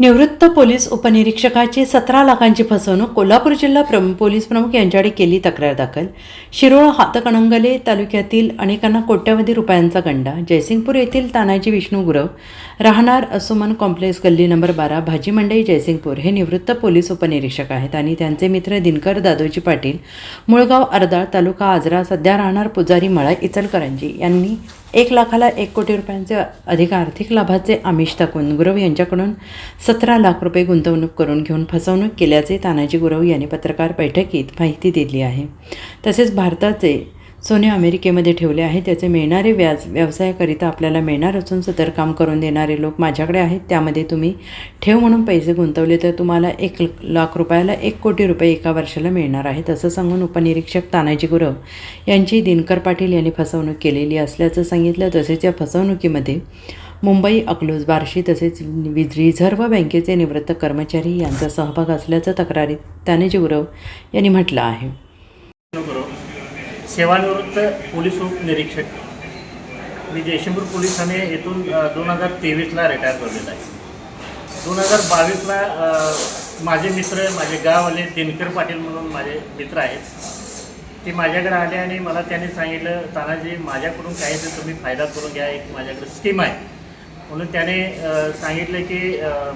निवृत्त पोलीस उपनिरीक्षकाची सतरा लाखांची फसवणूक कोल्हापूर जिल्हा प्रम पोलीस प्रमुख यांच्याकडे केली तक्रार दाखल. शिरोळ हातकणंगले तालुक्यातील अनेकांना कोट्यवधी रुपयांचा गंडा. जयसिंगपूर येथील तानाजी विष्णू गुरव राहणार असुमन कॉम्प्लेक्स गल्ली नंबर बारा भाजी मंडई जयसिंगपूर. हे निवृत्त पोलीस उपनिरीक्षक आहेत आणि त्यांचे मित्र दिनकर दादोजी पाटील मुळगाव अर्धाळ तालुका आजरा सध्या राहणार पुजारी मळा इचलकरंजी यांनी एक लाखाला एक कोटी रुपयांचे अधिक आर्थिक लाभाचे आमिष दाखवून गुरव यांच्याकडून सतरा लाख रुपये गुंतवणूक करून घेऊन फसवणूक केल्याचे तानाजी गुरव यांनी पत्रकार बैठकीत माहिती दिली आहे. तसेच भारताचे सोने अमेरिकेमध्ये ठेवले आहे. त्याचे मिळणारे व्याज व्यवसायाकरिता आपल्याला मिळणार असून सदर काम करून देणारे लोक माझ्याकडे आहेत. त्यामध्ये तुम्ही ठेव म्हणून पैसे गुंतवले तर तुम्हाला एक लाख रुपयाला एक कोटी रुपये एका वर्षाला मिळणार आहेत असं सांगून उपनिरीक्षक तानाजी गुरव यांची दिनकर पाटील यांनी फसवणूक केलेली असल्याचं सांगितलं. तसेच या फसवणुकीमध्ये मुंबई अकलूज बार्शी तसेच रिझर्व्ह बँकेचे निवृत्त कर्मचारी यांचा सहभाग असल्याचं तक्रारीत तानाजी गुरव यांनी म्हटलं आहे. सेवानिवृत्त पोलीस उपनिरीक्षक मी जयशंपूर पोलीस ठाणे येथून दोन हजार तेवीसला रिटायर झालेला आहे. दोन हजार बावीसला माझे मित्र माझे गाववाले दिनकर पाटील म्हणून माझे मित्र आहेत. ते माझ्याकडे आले आणि मला त्यांनी सांगितलं तानाजी माझ्याकडून काही तर तुम्ही फायदा करून घ्या. एक माझ्याकडे स्कीम आहे. म्हणून त्याने सांगितलं की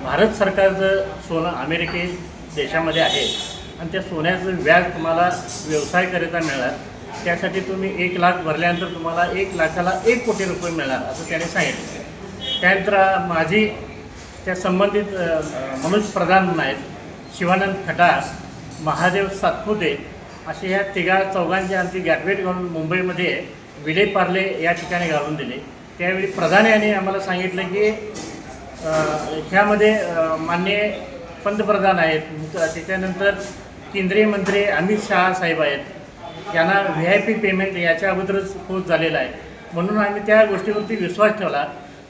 भारत सरकारचं सोनं अमेरिके देशामध्ये आहे. आणि त्या सोन्याचं व्याज तुम्हाला व्यवसायकरिता मिळणार. त्यासाठी तुम्ही एक लाख भरल्यानंतर तुम्हाला एक लाखाला एक कोटी रुपये मिळणार असं त्याने सांगितलं. त्यानंतर माझी त्या संबंधित अ, मनोज प्रधान आहेत शिवानंद खटाळ महादेव सातपुते असे ह्या तिघा चौघांची आमची गॅटवेट घालून मुंबईमध्ये विले पार्ले या ठिकाणी घालून दिले. त्यावेळी प्रधान यांनी आम्हाला सांगितलं की ह्यामध्ये मान्य माननीय पंतप्रधान आहेत. त्याच्यानंतर केंद्रीय मंत्री अमित शहा साहेब आहेत. यांना व्ही आय पी पेमेंट याच्या अगोदरच पोच झालेला आहे. म्हणून आम्ही त्या गोष्टीवरती विश्वास ठेवला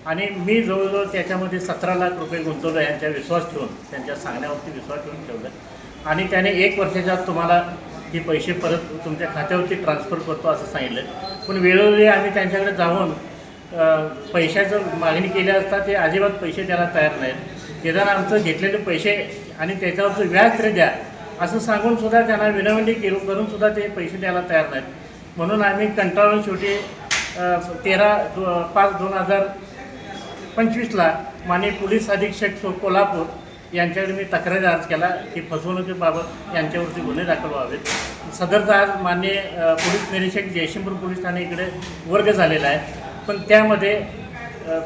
आणि मी जवळजवळ त्याच्यामध्ये सतरा लाख रुपये गुंतवलं यांच्या विश्वास ठेवून त्यांच्या सांगण्यावरती विश्वास ठेवून ठेवलं. आणि त्याने एक वर्षाच्या आत तुम्हाला हे पैसे परत तुमच्या खात्यावरती ट्रान्सफर करतो असं सांगितलं. पण वेळोवेळी आम्ही त्यांच्याकडे जाऊन पैशाचं मागणी केली असता ते अजिबात पैसे द्यायला तयार नाहीत. निदान आमचं घेतलेले पैसे आणि त्याच्यावरचं व्याज तरी द्या असं सांगून सुद्धा त्यांना विनवणी केली करून सुद्धा ते पैसे द्यायला तयार नाहीत. म्हणून आम्ही कंटाळून शेवटी तेरा दो पाच दोन हजार पंचवीसला माननीय पोलीस अधीक्षक कोल्हापूर यांच्याकडे मी तक्रारी अर्ज केला की फसवणुकीबाबत यांच्यावरती गुन्हे दाखल व्हावेत. सदरचा आज मान्य पोलीस निरीक्षक जयशिंपूर पोलीस ठाणे इकडे वर्ग झालेला आहे. पण त्यामध्ये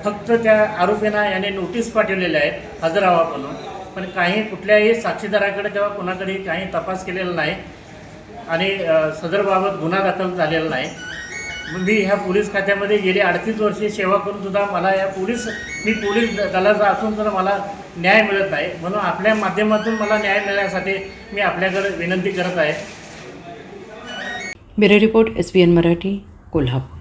फक्त त्या आरोपींना याने नोटीस पाठवलेल्या आहेत हजर व्हा म्हणून. पण काही कुठल्याही साक्षीदाराकडे किंवा कोणाकडे काही तपास केलेला नाही आणि सदरबाबत गुन्हा दाखल झालेला नाही. मी ह्या पोलीस खात्यामध्ये गेली अडतीस वर्षे सेवा करून सुद्धा मला या पोलीस मी पोलीस दलाचा असून सुद्धा मला न्याय मिळत नाही. म्हणून आपल्या माध्यमातून मला न्याय मिळण्यासाठी मी आपल्याकडे विनंती करत आहे. Bureau report S B N Marathi Kolhapur.